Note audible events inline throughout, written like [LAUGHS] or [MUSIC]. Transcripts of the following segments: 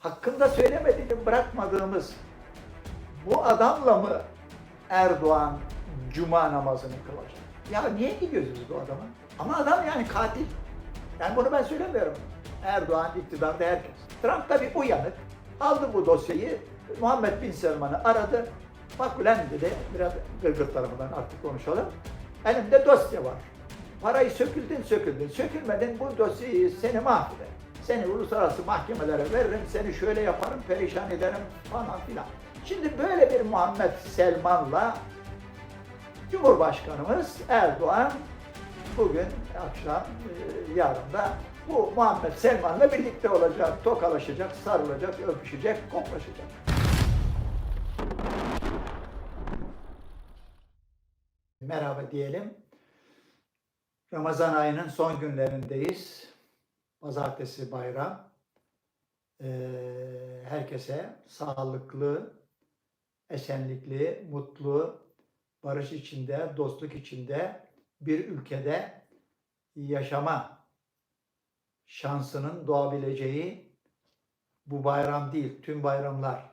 hakkında söylemediğini bırakmadığımız bu adamla mı Erdoğan cuma namazını kılacak? Ya niye gidiyoruz biz bu adama? Ama adam yani katil. Yani bunu ben söylemiyorum. Erdoğan iktidarda herkes. Trump tabii uyanık. Aldı bu dosyayı. Muhammed Bin Selman'ı aradı. Bak ulan dedi, biraz gırgır tarafından artık konuşalım. Elimde dosya var. Parayı söküldün söküldün. Sökülmedin bu dosyayı seni mahveder. Seni uluslararası mahkemelere veririm, seni şöyle yaparım, perişan ederim falan filan. Şimdi böyle bir Muhammed Selman'la Cumhurbaşkanımız Erdoğan bugün akşam, e, yarın da bu Muhammed Selman'la birlikte olacak, tokalaşacak, sarılacak, öpüşecek, koklaşacak. Merhaba diyelim. Ramazan ayının son günlerindeyiz. Pazartesi bayram. Ee, herkese sağlıklı, esenlikli, mutlu, barış içinde, dostluk içinde bir ülkede yaşama şansının doğabileceği bu bayram değil, tüm bayramlar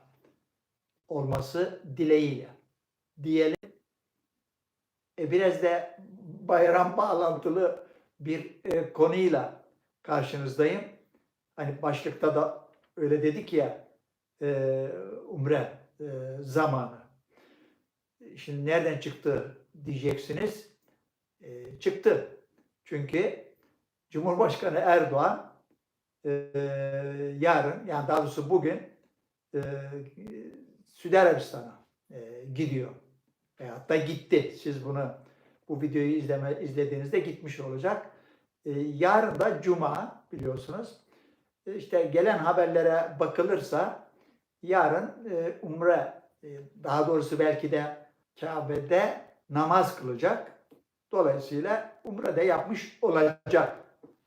olması dileğiyle diyelim. E, biraz da bayram bağlantılı bir e, konuyla karşınızdayım. Hani başlıkta da öyle dedik ya e, umre e, zamanı. Şimdi nereden çıktı diyeceksiniz. E, çıktı. Çünkü Cumhurbaşkanı Erdoğan e, yarın yani daha doğrusu bugün e, Suudi Arabistan'a e, gidiyor. Veyahut da gitti. Siz bunu bu videoyu izleme, izlediğinizde gitmiş olacak. E, yarın da Cuma biliyorsunuz. E, işte gelen haberlere bakılırsa yarın e, Umre e, daha doğrusu belki de Kabe'de namaz kılacak. Dolayısıyla Umre de yapmış olacak.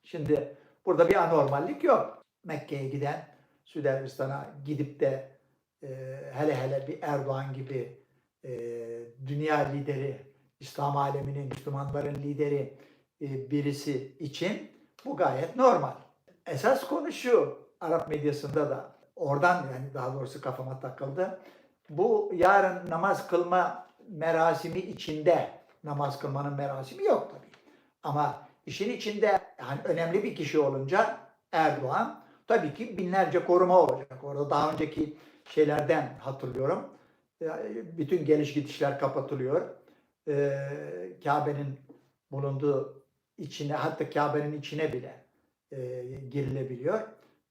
Şimdi burada bir anormallik yok. Mekke'ye giden Suudi Arabistan'a gidip de e, hele hele bir Erdoğan gibi e, dünya lideri, İslam aleminin, Müslümanların lideri birisi için bu gayet normal. Esas konu şu, Arap medyasında da oradan yani daha doğrusu kafama takıldı. Bu yarın namaz kılma merasimi içinde namaz kılmanın merasimi yok tabii. Ama işin içinde yani önemli bir kişi olunca Erdoğan tabii ki binlerce koruma olacak. Orada daha önceki şeylerden hatırlıyorum. Bütün geliş gidişler kapatılıyor. Ee, Kabe'nin bulunduğu içine hatta Kabe'nin içine bile e, girilebiliyor.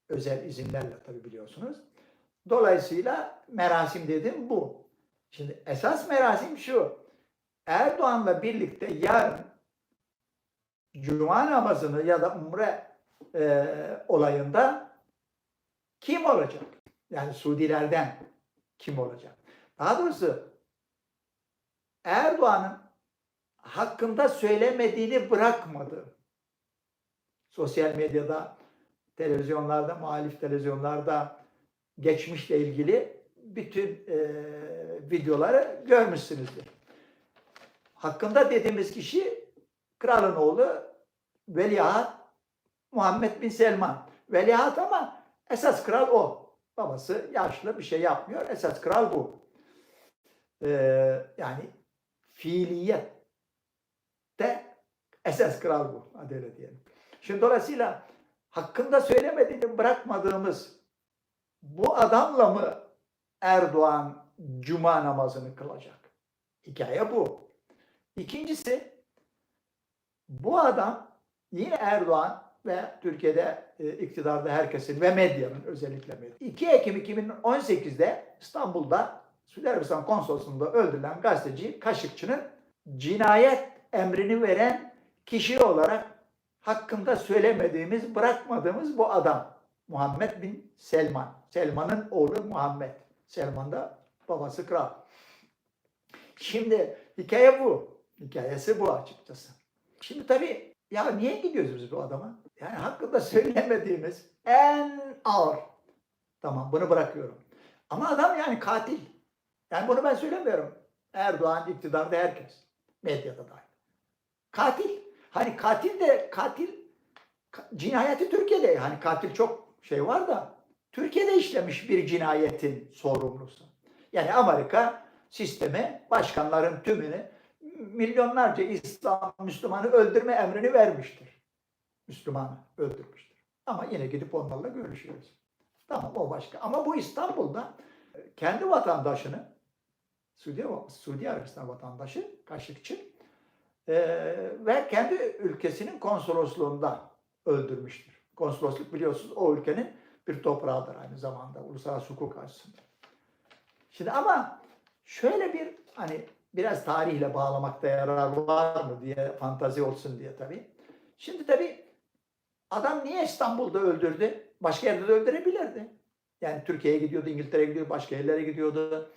Özel izinlerle tabii biliyorsunuz. Dolayısıyla merasim dedim bu. Şimdi esas merasim şu. Erdoğan'la birlikte yarın Cuma namazını ya da Umre e, olayında kim olacak? Yani Suudilerden kim olacak? Daha doğrusu Erdoğan'ın hakkında söylemediğini bırakmadı. Sosyal medyada, televizyonlarda, muhalif televizyonlarda geçmişle ilgili bütün e, videoları görmüşsünüzdür. Hakkında dediğimiz kişi kralın oğlu Veliaht Muhammed Bin Selman. Veliaht ama esas kral o. Babası yaşlı bir şey yapmıyor. Esas kral bu. Ee, yani fiiliyet de esas kral bu. Hadi öyle diyelim. Şimdi dolayısıyla hakkında söylemediğini bırakmadığımız bu adamla mı Erdoğan cuma namazını kılacak? Hikaye bu. İkincisi bu adam yine Erdoğan ve Türkiye'de e, iktidarda herkesin ve medyanın özellikle medya. 2 Ekim 2018'de İstanbul'da Suudi Arabistan konsolosluğunda öldürülen gazeteci Kaşıkçı'nın cinayet emrini veren kişi olarak hakkında söylemediğimiz, bırakmadığımız bu adam. Muhammed bin Selman. Selman'ın oğlu Muhammed. Selman da babası kral. Şimdi hikaye bu. Hikayesi bu açıkçası. Şimdi tabii ya niye gidiyoruz biz bu adama? Yani hakkında söylemediğimiz en ağır. Tamam bunu bırakıyorum. Ama adam yani katil. Yani bunu ben söylemiyorum. Erdoğan iktidarda herkes. Medyada dahil. Katil. Hani katil de katil ka- cinayeti Türkiye'de. Hani katil çok şey var da Türkiye'de işlemiş bir cinayetin sorumlusu. Yani Amerika sistemi başkanların tümünü milyonlarca İslam Müslümanı öldürme emrini vermiştir. Müslümanı öldürmüştür. Ama yine gidip onlarla görüşüyoruz. Tamam o başka. Ama bu İstanbul'da kendi vatandaşını Suudi, Suudi Arabistan vatandaşı, Kaşıkçı e, ve kendi ülkesinin konsolosluğunda öldürmüştür. Konsolosluk biliyorsunuz o ülkenin bir toprağıdır aynı zamanda uluslararası hukuk açısından. Şimdi ama şöyle bir hani biraz tarihle bağlamakta yarar var mı diye fantazi olsun diye tabii. Şimdi tabii adam niye İstanbul'da öldürdü? Başka yerde de öldürebilirdi. Yani Türkiye'ye gidiyordu, İngiltere'ye gidiyordu, başka yerlere gidiyordu.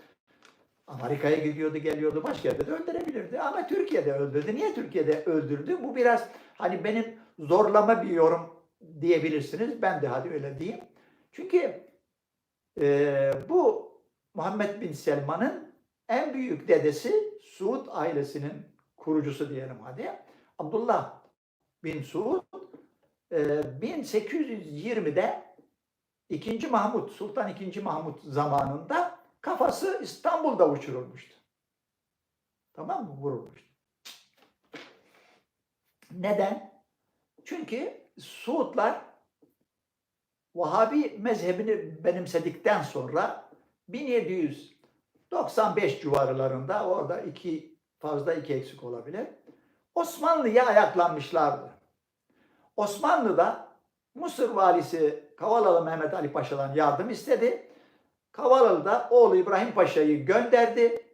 Amerika'ya gidiyordu, geliyordu. Başka yerde de öldürebilirdi. Ama Türkiye'de öldürdü. Niye Türkiye'de öldürdü? Bu biraz hani benim zorlama bir yorum diyebilirsiniz. Ben de hadi öyle diyeyim. Çünkü e, bu Muhammed Bin Selman'ın en büyük dedesi Suud ailesinin kurucusu diyelim hadi. Abdullah bin Suud e, 1820'de 2. Mahmut, Sultan II. Mahmut zamanında kafası İstanbul'da uçurulmuştu. Tamam mı? Vurulmuştu. Neden? Çünkü Suudlar Vahabi mezhebini benimsedikten sonra 1795 civarlarında orada iki fazla iki eksik olabilir. Osmanlı'ya ayaklanmışlardı. Osmanlı'da Mısır valisi Kavalalı Mehmet Ali Paşa'dan yardım istedi. Kavalalı da oğlu İbrahim Paşa'yı gönderdi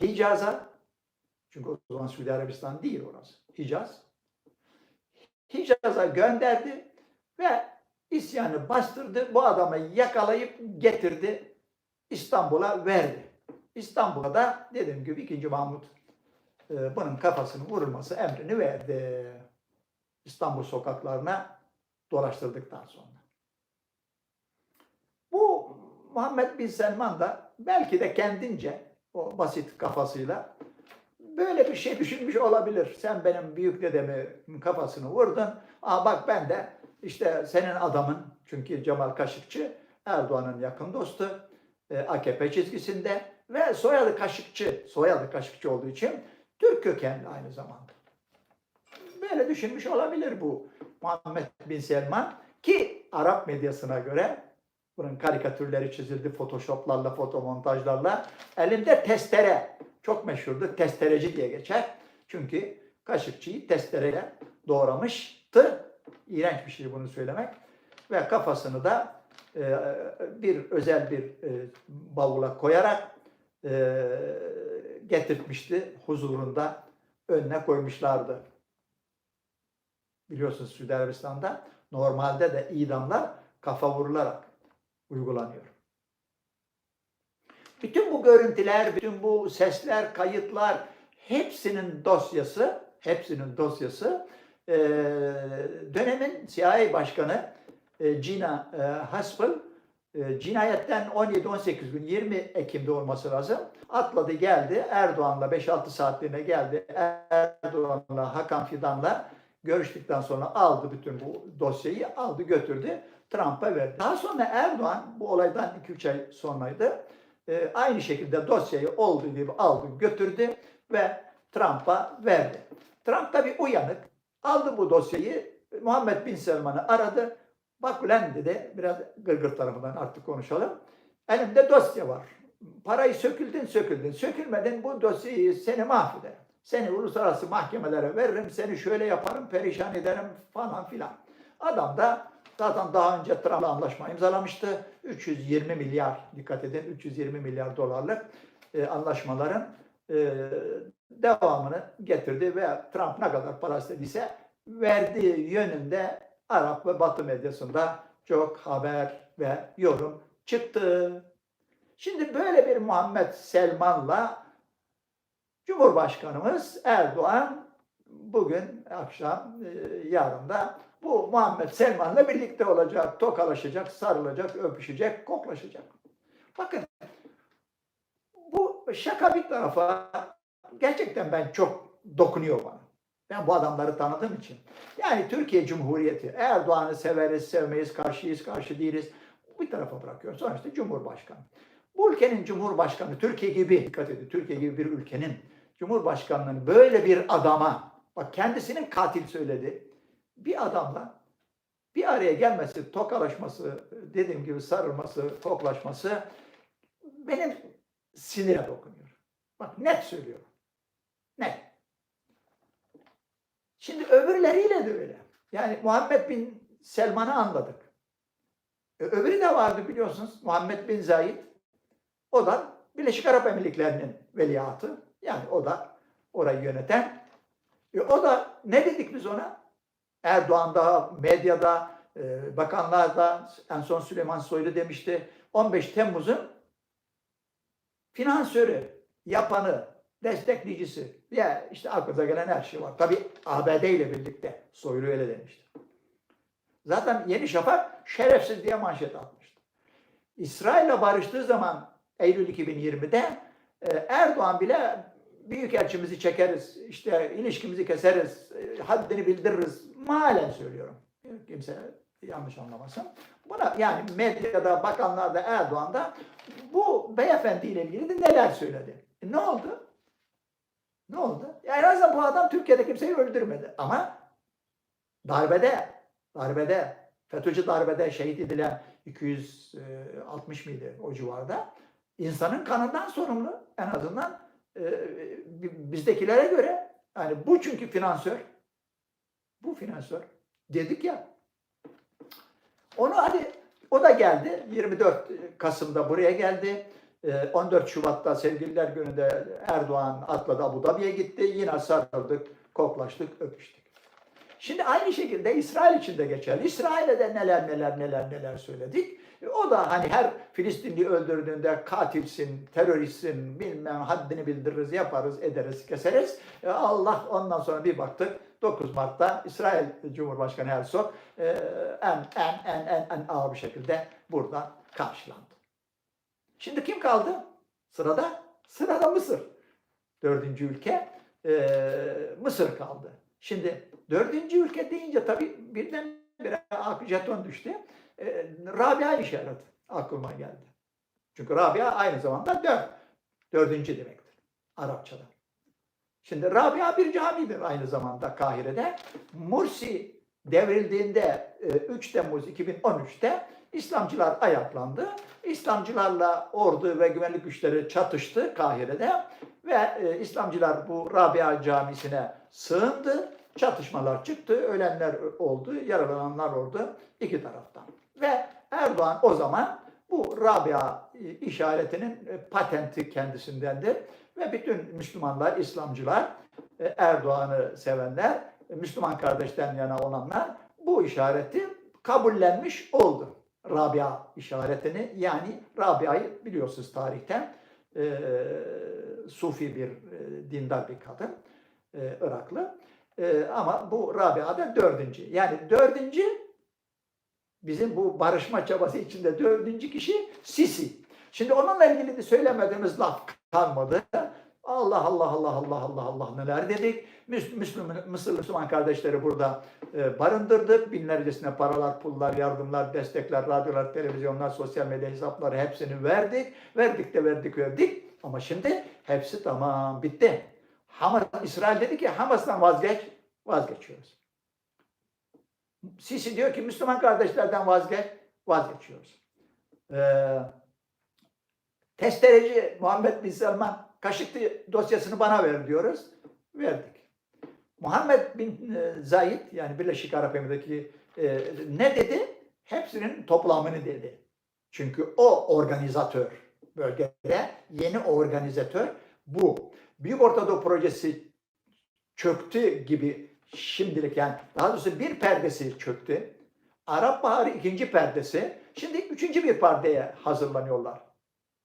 Hicaz'a. Çünkü o zaman Suudi Arabistan değil orası. Hicaz. Hicaz'a gönderdi ve isyanı bastırdı. Bu adamı yakalayıp getirdi. İstanbul'a verdi. İstanbul'a da dediğim gibi 2. Mahmut e, bunun kafasının vurulması emrini verdi. İstanbul sokaklarına dolaştırdıktan sonra. Muhammed Bin Selman da belki de kendince o basit kafasıyla böyle bir şey düşünmüş olabilir. Sen benim büyük dedemin kafasını vurdun. Aa bak ben de işte senin adamın çünkü Cemal Kaşıkçı Erdoğan'ın yakın dostu e, AKP çizgisinde ve soyadı Kaşıkçı, soyadı Kaşıkçı olduğu için Türk kökenli aynı zamanda. Böyle düşünmüş olabilir bu Muhammed Bin Selman ki Arap medyasına göre bunun karikatürleri çizildi photoshoplarla, fotomontajlarla. Elinde testere, çok meşhurdur, testereci diye geçer. Çünkü Kaşıkçı'yı testereyle doğramıştı. İğrenç bir şey bunu söylemek. Ve kafasını da e, bir özel bir e, bavula koyarak e, getirtmişti huzurunda önüne koymuşlardı. Biliyorsunuz Suudi Arabistan'da normalde de idamlar kafa vurularak uygulanıyor. Bütün bu görüntüler, bütün bu sesler, kayıtlar hepsinin dosyası, hepsinin dosyası e, dönemin CIA Başkanı e, Gina e, Haspel cinayetten 17-18 gün 20 Ekim'de olması lazım. Atladı geldi Erdoğan'la 5-6 saatliğine geldi. Erdoğan'la Hakan Fidan'la görüştükten sonra aldı bütün bu dosyayı aldı götürdü Trump'a verdi. Daha sonra Erdoğan bu olaydan 2-3 ay sonraydı. E, aynı şekilde dosyayı olduğu gibi aldı götürdü ve Trump'a verdi. Trump tabi uyanık aldı bu dosyayı Muhammed Bin Selman'ı aradı. Bak ulan dedi biraz gırgır tarafından artık konuşalım. Elimde dosya var. Parayı söküldün söküldün. Sökülmeden bu dosyayı seni mahvederim. Seni uluslararası mahkemelere veririm. Seni şöyle yaparım perişan ederim falan filan. Adam da zaten daha önce Trump'la anlaşma imzalamıştı. 320 milyar dikkat edin 320 milyar dolarlık e, anlaşmaların e, devamını getirdi ve Trump ne kadar para istediyse verdiği yönünde Arap ve Batı medyasında çok haber ve yorum çıktı. Şimdi böyle bir Muhammed Selman'la Cumhurbaşkanımız Erdoğan bugün akşam e, yarın da bu Muhammed Selman'la birlikte olacak, tokalaşacak, sarılacak, öpüşecek, koklaşacak. Bakın bu şaka bir tarafa gerçekten ben çok dokunuyor bana. Ben bu adamları tanıdığım için. Yani Türkiye Cumhuriyeti, Erdoğan'ı severiz, sevmeyiz, karşıyız, karşı değiliz. bir tarafa bırakıyoruz. İşte Cumhurbaşkanı. Bu ülkenin Cumhurbaşkanı Türkiye gibi, dikkat edin Türkiye gibi bir ülkenin Cumhurbaşkanlığının böyle bir adama, bak kendisinin katil söyledi, bir adamla bir araya gelmesi, tokalaşması, dediğim gibi sarılması, koklaşması benim sinire dokunuyor. Bak net söylüyorum. Net. Şimdi öbürleriyle de öyle. Yani Muhammed bin Selman'ı anladık. E, öbürü de vardı biliyorsunuz. Muhammed bin Zayid. O da Birleşik Arap Emirlikleri'nin veliahtı. Yani o da orayı yöneten. E, o da ne dedik biz ona? Erdoğan'da, medyada, e, bakanlarda en son Süleyman Soylu demişti. 15 Temmuz'un finansörü, yapanı, destekleyicisi. Ya işte aklınıza gelen her şey var. Tabi ABD ile birlikte Soylu öyle demişti. Zaten Yeni Şafak şerefsiz diye manşet atmıştı. İsrail'le barıştığı zaman Eylül 2020'de e, Erdoğan bile büyükelçimizi çekeriz, işte ilişkimizi keseriz, e, haddini bildiririz. Malen söylüyorum. Kimse yanlış anlamasın. Buna yani medyada, bakanlarda, Erdoğan'da bu beyefendiyle ilgili de neler söyledi. E, ne oldu? Ne oldu? Ya en azından bu adam Türkiye'de kimseyi öldürmedi. Ama darbede, darbede, FETÖ'cü darbede şehit edilen 260 mıydı o civarda? İnsanın kanından sorumlu en azından e, bizdekilere göre. Yani bu çünkü finansör. Bu finansör. Dedik ya. Onu hadi o da geldi. 24 Kasım'da buraya geldi. 14 Şubat'ta sevgililer gününde Erdoğan atladı Abu Dhabi'ye gitti. Yine sarıldık, koklaştık, öpüştük. Şimdi aynı şekilde İsrail için de geçerli. İsrail'e de neler neler neler neler söyledik. O da hani her Filistinli öldürdüğünde katilsin, teröristsin, bilmem haddini bildiririz, yaparız, ederiz, keseriz. Allah ondan sonra bir baktık 9 Mart'ta İsrail Cumhurbaşkanı Herzog en en en en en ağır bir şekilde burada karşılandı. Şimdi kim kaldı? Sırada? Sırada Mısır. Dördüncü ülke Mısır kaldı. Şimdi dördüncü ülke deyince tabii birden bir jeton düştü. E, Rabia işareti aklıma geldi. Çünkü Rabia aynı zamanda dört. Dördüncü demektir Arapçada. Şimdi Rabia bir camidir aynı zamanda Kahire'de. Mursi devrildiğinde 3 Temmuz 2013'te İslamcılar ayaklandı. İslamcılarla ordu ve güvenlik güçleri çatıştı Kahire'de ve e, İslamcılar bu Rabia camisine sığındı. Çatışmalar çıktı, ölenler oldu, yaralananlar oldu iki taraftan. Ve Erdoğan o zaman bu Rabia işaretinin patenti kendisindendir. Ve bütün Müslümanlar, İslamcılar, Erdoğan'ı sevenler, Müslüman kardeşten yana olanlar bu işareti kabullenmiş oldu. Rabia işaretini yani Rabia'yı biliyorsunuz tarihten e, Sufi bir e, dindar bir kadın e, Iraklı. E, ama bu Rabia da dördüncü. Yani dördüncü bizim bu barışma çabası içinde dördüncü kişi Sisi. Şimdi onunla ilgili de söylemediğimiz laf kalmadı. Allah Allah Allah Allah Allah Allah neler dedik. Müslüman, Müslüman kardeşleri burada e, barındırdık. Binlercesine paralar, pullar, yardımlar, destekler, radyolar, televizyonlar, sosyal medya hesapları hepsini verdik. Verdik de verdik verdik. Ama şimdi hepsi tamam bitti. Hamas, İsrail dedi ki Hamas'tan vazgeç, vazgeçiyoruz. Sisi diyor ki Müslüman kardeşlerden vazgeç, vazgeçiyoruz. Ee, testereci Muhammed Bin Selman Kaşıklı dosyasını bana ver diyoruz. Verdik. Muhammed Bin e, Zayid yani Birleşik Arap Emirlikleri'ndeki e, ne dedi? Hepsinin toplamını dedi. Çünkü o organizatör bölgede yeni organizatör bu. Büyük Ortadoğu projesi çöktü gibi şimdilik yani daha doğrusu bir perdesi çöktü. Arap Baharı ikinci perdesi. Şimdi üçüncü bir perdeye hazırlanıyorlar.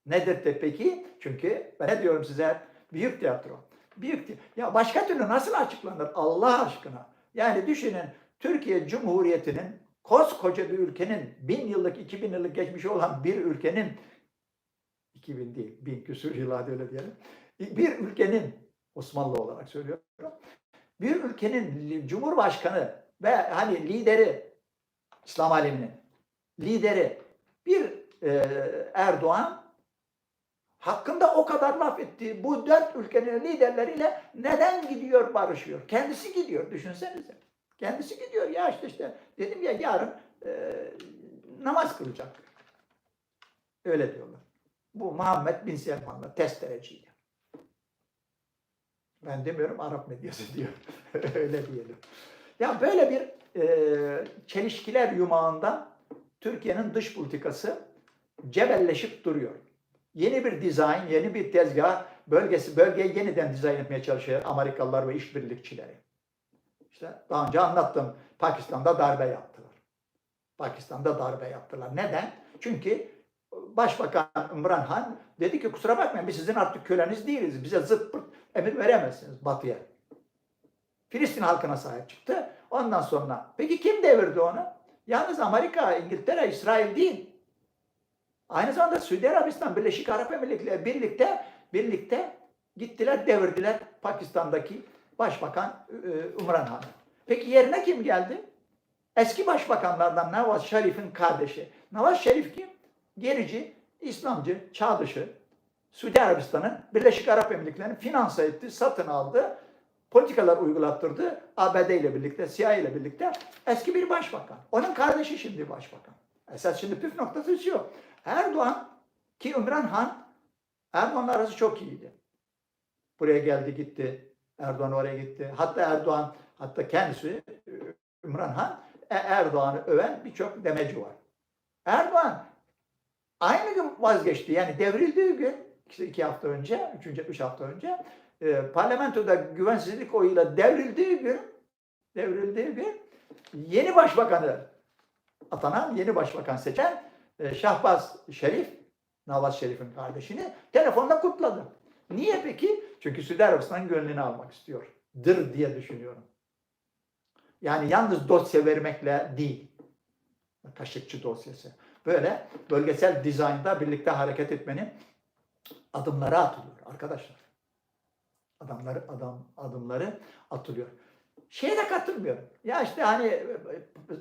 Nedir de peki? Çünkü ben ne diyorum size? Büyük tiyatro. Büyük tiyatro. Ya başka türlü nasıl açıklanır Allah aşkına? Yani düşünün Türkiye Cumhuriyeti'nin koskoca bir ülkenin bin yıllık, iki bin yıllık geçmişi olan bir ülkenin 2000 değil, bin küsur yıl hadi öyle diyelim. Bir ülkenin, Osmanlı olarak söylüyorum, bir ülkenin cumhurbaşkanı ve hani lideri, İslam aleminin lideri Bir e, Erdoğan hakkında o kadar laf etti. Bu dört ülkenin liderleriyle neden gidiyor barışıyor? Kendisi gidiyor düşünsenize. Kendisi gidiyor ya işte işte dedim ya yarın e, namaz kılacak. Öyle diyorlar. Bu Muhammed bin Selman'la testereciyle. Ben demiyorum Arap medyası [LAUGHS] diyor. [LAUGHS] Öyle diyelim. Ya böyle bir e, çelişkiler yumağında Türkiye'nin dış politikası cebelleşip duruyor. Yeni bir dizayn, yeni bir tezgah bölgesi bölgeyi yeniden dizayn etmeye çalışıyor Amerikalılar ve işbirlikçileri. İşte daha önce anlattım. Pakistan'da darbe yaptılar. Pakistan'da darbe yaptılar. Neden? Çünkü Başbakan İmran Han dedi ki kusura bakmayın biz sizin artık köleniz değiliz. Bize zıt pırt emir veremezsiniz batıya. Filistin halkına sahip çıktı. Ondan sonra peki kim devirdi onu? Yalnız Amerika, İngiltere, İsrail değil. Aynı zamanda Suudi Arabistan, Birleşik Arap Emirlikleri birlikte birlikte gittiler devirdiler Pakistan'daki Başbakan e, İmran Han'ı. Peki yerine kim geldi? Eski başbakanlardan Nawaz Şerif'in kardeşi. Nawaz Şerif kim? Gerici, İslamcı, çağ dışı. Suudi Arabistan'ın Birleşik Arap Emirlikleri'ni finanse etti, satın aldı, politikalar uygulattırdı. ABD ile birlikte, CIA ile birlikte eski bir başbakan. Onun kardeşi şimdi başbakan. Esas şimdi püf noktası şu. Erdoğan ki İmran Han Erdoğan'la arası çok iyiydi. Buraya geldi gitti. Erdoğan oraya gitti. Hatta Erdoğan hatta kendisi İmran Han e, Erdoğan'ı öven birçok demeci var. Erdoğan aynı gün vazgeçti. Yani devrildiği gün işte iki hafta önce, üçüncü, üç hafta önce e, parlamentoda güvensizlik oyuyla devrildiği gün devrildiği gün yeni başbakanı atanan, yeni başbakan seçen e, Şahbaz Şerif, Nawaz Şerif'in kardeşini telefonla kutladı. Niye peki? Çünkü Suudi Arabistan'ın gönlünü almak istiyor. Dır diye düşünüyorum. Yani yalnız dosya vermekle değil. Kaşıkçı dosyası. Böyle bölgesel dizaynda birlikte hareket etmenin adımları atılıyor arkadaşlar. Adamları adam adımları atılıyor. Şeye de katılmıyorum. Ya işte hani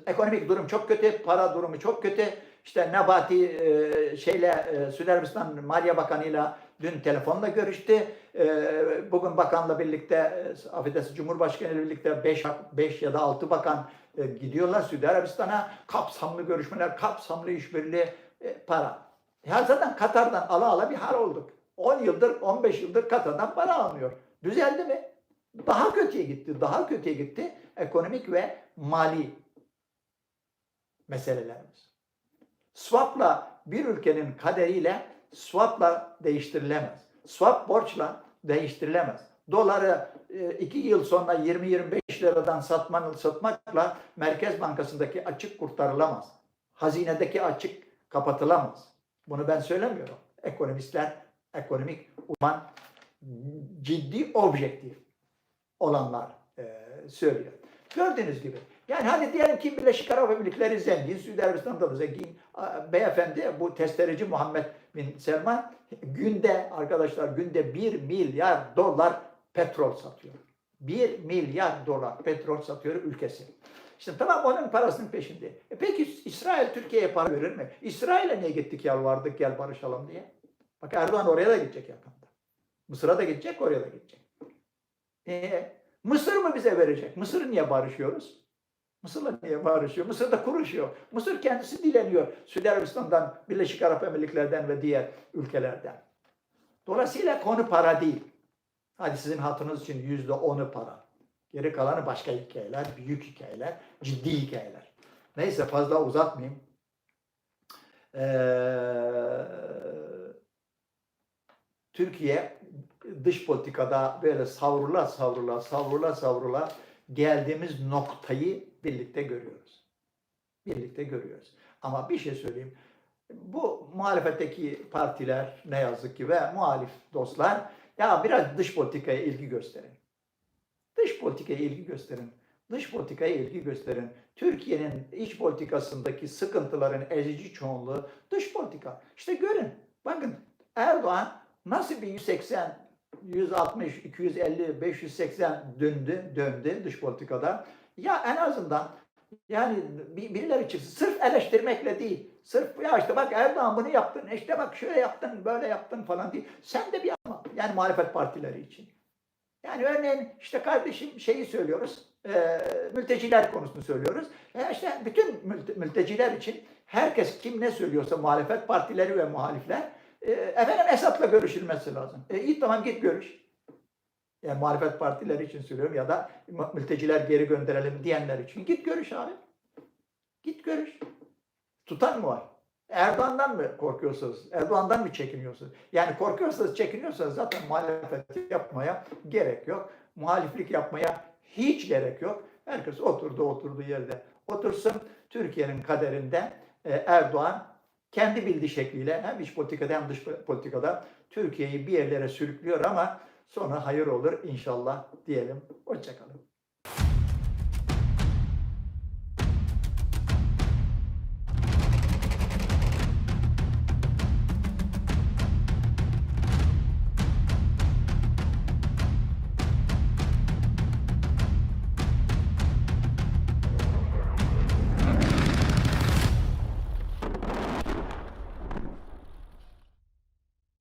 ekonomik durum çok kötü, para durumu çok kötü. İşte Nebati e, şeyle e, Suudi Arabistan Maliye Bakanı'yla dün telefonla görüştü. E, bugün bakanla birlikte, e, affedersiniz Cumhurbaşkanı ile birlikte 5 5 ya da 6 bakan e, gidiyorlar Suudi Arabistan'a. Kapsamlı görüşmeler, kapsamlı işbirliği, e, para. Ya zaten Katar'dan ala ala bir hal olduk. 10 yıldır, 15 yıldır Katar'dan para almıyor. Düzeldi mi? Daha kötüye gitti, daha kötüye gitti ekonomik ve mali meselelerimiz. Swap'la bir ülkenin kaderiyle swap'la değiştirilemez. Swap borçla değiştirilemez. Doları e, iki yıl sonra 20-25 liradan satmanın satmakla Merkez Bankası'ndaki açık kurtarılamaz. Hazinedeki açık kapatılamaz. Bunu ben söylemiyorum. Ekonomistler, ekonomik uzman ciddi objektif olanlar e, söylüyor. Gördüğünüz gibi. Yani hani diyelim ki Birleşik Arap Emirlikleri zengin, Suudi Arabistan'da da zengin. Beyefendi bu testereci Muhammed bin Selman günde arkadaşlar günde 1 milyar dolar petrol satıyor. 1 milyar dolar petrol satıyor ülkesi. İşte tamam onun parasının peşinde. E peki İsrail Türkiye'ye para verir mi? İsrail'e niye gittik yalvardık gel barışalım diye? Bak Erdoğan oraya da gidecek yakında. Mısır'a da gidecek, oraya da gidecek. E, Mısır mı bize verecek? Mısır niye barışıyoruz? Mısır'la niye barışıyor? Mısır da kuruşuyor. Mısır kendisi dileniyor. Suudi Arabistan'dan, Birleşik Arap Emirlikleri'nden ve diğer ülkelerden. Dolayısıyla konu para değil. Hadi sizin hatırınız için yüzde onu para. Geri kalanı başka hikayeler, büyük hikayeler, ciddi hikayeler. Neyse fazla uzatmayayım. Ee, Türkiye dış politikada böyle savrula savrula savrula savrula geldiğimiz noktayı birlikte görüyoruz. Birlikte görüyoruz. Ama bir şey söyleyeyim. Bu muhalefetteki partiler ne yazık ki ve muhalif dostlar ya biraz dış politikaya ilgi gösterin. Dış politikaya ilgi gösterin. Dış politikaya ilgi gösterin. Türkiye'nin iç politikasındaki sıkıntıların ezici çoğunluğu dış politika. İşte görün. Bakın Erdoğan nasıl bir 180, 160, 250, 580 döndü, döndü dış politikada. Ya en azından Yani bir- birileri çıksın. Sırf eleştirmekle değil. Sırf ya işte bak Erdoğan bunu yaptın, işte bak şöyle yaptın, böyle yaptın falan değil. Sen de bir ama yani muhalefet partileri için. Yani örneğin işte kardeşim şeyi söylüyoruz, e, mülteciler konusunu söylüyoruz. E işte bütün mülte- mülteciler için herkes kim ne söylüyorsa muhalefet partileri ve muhalifler e, efendim Esad'la görüşülmesi lazım. E iyi tamam git görüş. Yani muhalefet partileri için söylüyorum ya da mülteciler geri gönderelim diyenler için. Git görüş abi. Git görüş. Tutan mı var? Erdoğan'dan mı korkuyorsunuz? Erdoğan'dan mı çekiniyorsunuz? Yani korkuyorsanız, çekiniyorsanız zaten muhalefet yapmaya gerek yok. Muhaliflik yapmaya hiç gerek yok. Herkes oturdu oturduğu yerde otursun. Türkiye'nin kaderinde e, Erdoğan kendi bildiği şekliyle hem iç politikada hem dış politikada Türkiye'yi bir yerlere sürüklüyor ama sonra hayır olur inşallah diyelim. Hoşçakalın.